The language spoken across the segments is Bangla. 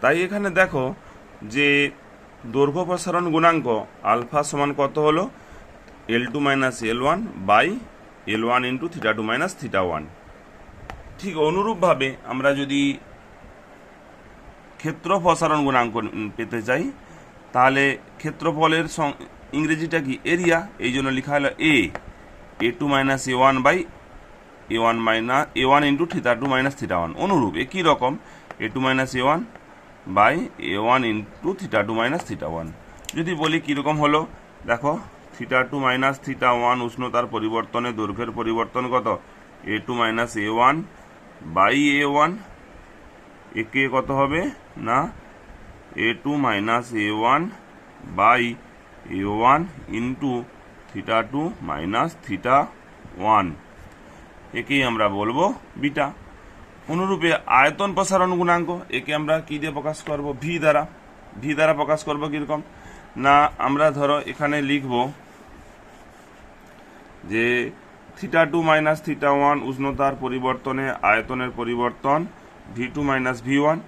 তাই এখানে দেখো যে দৈর্ঘ্য প্রসারণ গুণাঙ্ক আলফা সমান কত হলো? L two minus L one by L one into theta two minus theta one ঠিক অনুরূপভাবে আমরা যদি ক্ষেত্র প্রসারণ গুণাঙ্ক পেতে চাই, তাহলে ক্ষেত্রফলের ইংরেজিটা কি? এরিয়া এই জন্য লেখা হলো A A two minus A one by A one minus A one into theta two minus theta one অনুরূপ এ একই রকম A two minus A one by A one into theta two minus theta one. যদি বলি কীরকম হলো, দেখো, theta two minus theta one উষ্ণতার পরিবর্তনে দৈর্ঘ্যের পরিবর্তন কত? A two minus A one by A one. একে কত হবে? না, A two minus A one by A one into theta two minus theta one. একেই আমরা বলব বিটা। অনুরূপে আয়তন প্রসারণ গুণাঙ্ক একে আমরা কি দিয়ে প্রকাশ করব? ভি দ্বারা। ভি দ্বারা প্রকাশ করব কীরকম? না, আমরা ধরো এখানে লিখব যে theta two minus theta one উষ্ণতার পরিবর্তনে আয়তনের পরিবর্তন V two minus V one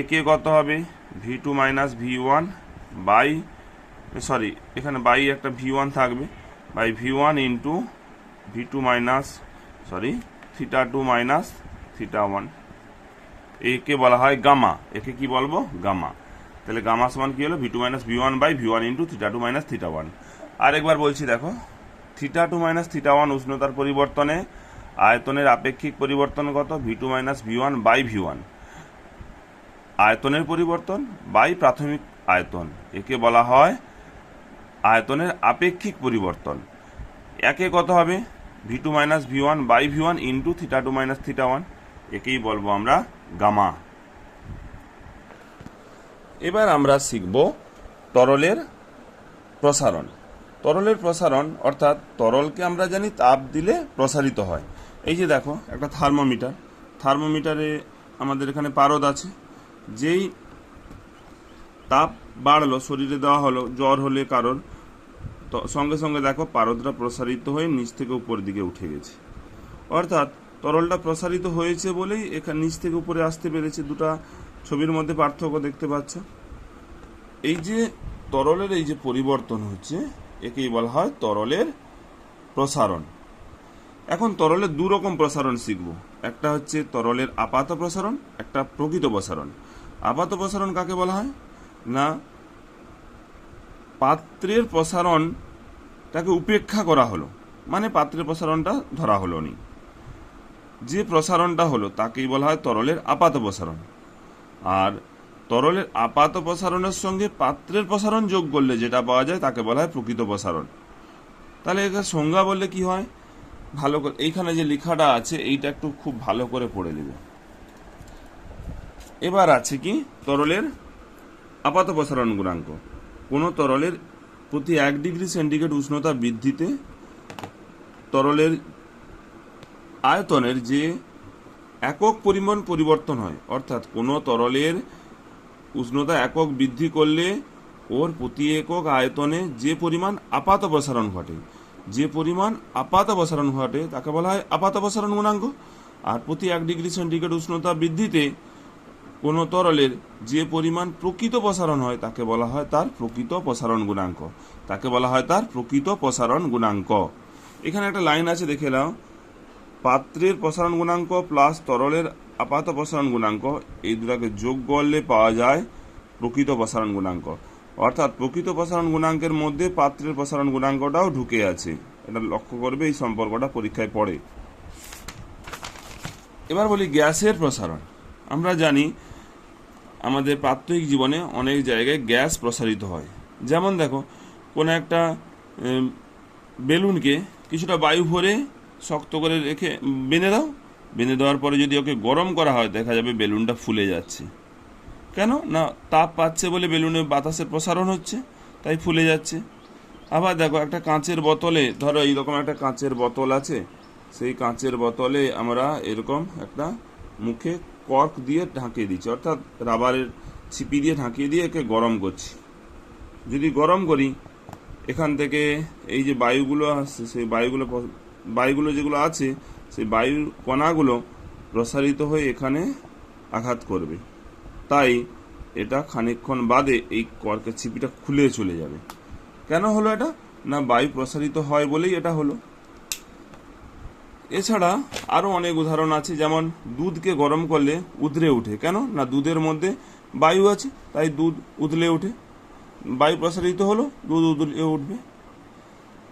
একে কত হবে? V two minus V one by sorry এখানে বাই একটা ভি ওয়ান থাকবে। By V one into V two minus sorry theta two minus theta one একে বলা হয় গামা একে কি বলব? গামা তাহলে গামা সমান কি হলো? V two minus V one by V one into theta two minus theta one আরেকবার বলছি দেখো theta two minus theta one উষ্ণতার পরিবর্তনে আয়তনের আপেক্ষিক পরিবর্তন কত? V two minus V one by V one আয়তনের পরিবর্তন বাই প্রাথমিক আয়তন। একে বলা হয় আয়তনের আপেক্ষিক পরিবর্তন। একে কত হবে? V two minus V one by V one into theta two minus theta one একেই বলব আমরা গামা। এবার আমরা শিখব তরলের প্রসারণ। তরলের প্রসারণ অর্থাৎ তরলকে আমরা জানি তাপ দিলে প্রসারিত হয়। এই যে দেখো, একটা থার্মোমিটার। থার্মোমিটারে আমাদের এখানে পারদ আছে। যেই তাপ বাড়লো, শরীরে দেওয়া হলো, জ্বর হলে কারোর সঙ্গে সঙ্গে দেখো পারদটা প্রসারিত হয়ে নিচ থেকে উপর দিকে উঠে গেছে। অর্থাৎ তরলটা প্রসারিত হয়েছে বলেই এখানে নিচ থেকে উপরে আসতে পেরেছে দুটা ছবির মধ্যে পার্থক্য দেখতে পাচ্ছ। এই যে তরলের এই যে পরিবর্তন হচ্ছে, একেই বলা হয় তরলের প্রসারণ। এখন তরলের দু রকম প্রসারণ শিখব। একটা হচ্ছে তরলের আপাত প্রসারণ, একটা প্রকৃত প্রসারণ। আপাত প্রসারণ কাকে বলা হয়? না, পাত্রের প্রসারণটাকে উপেক্ষা করা হলো। মানে পাত্রের প্রসারণটা ধরা হলো নি। যে প্রসারণটা হলো তাকেই বলা হয় তরলের আপাত প্রসারণ। আর তরলের আপাত প্রসারণের সঙ্গে পাত্রের প্রসারণ যোগ করলে যেটা পাওয়া যায় তাকে বলা হয় প্রকৃত প্রসারণ। তাহলে এখানে সংজ্ঞা বললে কি হয়? ভালো করে এইখানে যে লেখাটা আছে এইটা একটু খুব ভালো করে পড়ে নেবে। এবার আছে কি? তরলের আপাত প্রসারণ গুণাঙ্ক। কোনো তরলের প্রতি এক ডিগ্রি সেন্টিগ্রেড উষ্ণতা বৃদ্ধিতে তরলের আয়তনের যে একক পরিমাণ পরিবর্তন হয়, অর্থাৎ কোনো তরলের উষ্ণতা একক বৃদ্ধি করলে ওর প্রতি একক আয়তনে যে পরিমাণ আপাত প্রসারণ ঘটে, যে পরিমাণ আপাত প্রসারণ ঘটে তাকে বলা হয় আপাত প্রসারণ গুণাঙ্ক। আর প্রতি এক ডিগ্রি সেন্টিগ্রেড উষ্ণতা বৃদ্ধিতে কোনো তরলের যে পরিমাণ প্রকৃত প্রসারণ হয় তাকে বলা হয় তার প্রকৃত প্রসারণ গুণাঙ্ক। তাকে বলা হয় তার প্রকৃত প্রসারণ গুণাঙ্ক। এখানে একটা লাইন আছে, দেখে নাও। পাত্রের প্রসারণ গুণাঙ্ক প্লাস তরলের আপাত প্রসারণ গুণাঙ্ক, এই দুটাকে যোগ করলে পাওয়া যায় প্রকৃত প্রসারণ গুণাঙ্ক। অর্থাৎ প্রকৃত প্রসারণ গুণাঙ্কের মধ্যে পাত্রের প্রসারণ গুণাঙ্কটাও ঢুকে আছে। এটা লক্ষ্য করবে এই সম্পর্কটা পরীক্ষায় পড়ে। এবার বলি গ্যাসের প্রসারণ। আমরা জানি আমাদের প্রাত্যহিক জীবনে অনেক জায়গায় গ্যাস প্রসারিত হয়। যেমন দেখো, কোনো একটা বেলুনকে কিছুটা বায়ু ভরে শক্ত করে রেখে বেঁধে দাও। বেঁধে দেওয়ার পরে যদি ওকে গরম করা হয়, দেখা যাবে বেলুনটা ফুলে যাচ্ছে। কেন? না, তাপ পাচ্ছে বলে বেলুনে বাতাসের প্রসারণ হচ্ছে, তাই ফুলে যাচ্ছে। আবার দেখো, একটা কাঁচের বোতলে, ধরো এইরকম একটা কাঁচের বোতল আছে, সেই কাঁচের বোতলে আমরা এরকম একটা মুখে কর্ক দিয়ে ঢাকিয়ে দিচ্ছি, অর্থাৎ রাবারের ছিপি দিয়ে ঢাকিয়ে দিয়ে একে গরম করছি। যদি গরম করি, এখান থেকে এই যে বায়ুগুলো আসছে, সেই বায়ুগুলো বায়ুগুলো যেগুলো আছে, সেই বায়ুর কণাগুলো প্রসারিত হয়ে এখানে আঘাত করবে। তাই এটা খানিকক্ষণ বাদে এই কর্কের ছিপিটা খুলে চলে যাবে। কেন হলো এটা? না বায়ু প্রসারিত হয় বলেই এটা হলো। এছাড়া আরও অনেক উদাহরণ আছে, যেমন দুধকে গরম করলে উতরে ওঠে কেন? না দুধের মধ্যে বায়ু আছে, তাই দুধ উতলে ওঠে বায়ু প্রসারিত হলো, দুধ উদলে উঠবে।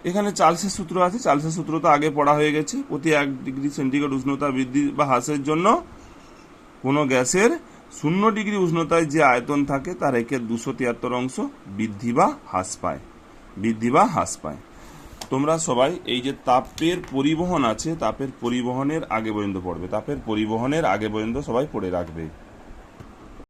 এখানে চার্লসের সূত্র আছে। চার্লসের সূত্র তো আগে পড়া হয়ে গেছে। প্রতি এক ডিগ্রি সেন্টিগ্রেড উষ্ণতা বৃদ্ধি বা হ্রাসের জন্য কোনো গ্যাসের শূন্য ডিগ্রি উষ্ণতায় যে আয়তন থাকে তার একের দুশো তিয়াত্তর অংশ বৃদ্ধি বা হ্রাস পায়। বৃদ্ধি বা হ্রাস পায়। তোমরা সবাই এই যে তাপের পরিবহন আছে, তাপের পরিবহনের আগে পর্যন্ত পড়বে। তাপের পরিবহনের আগে পর্যন্ত সবাই পড়ে রাখবে।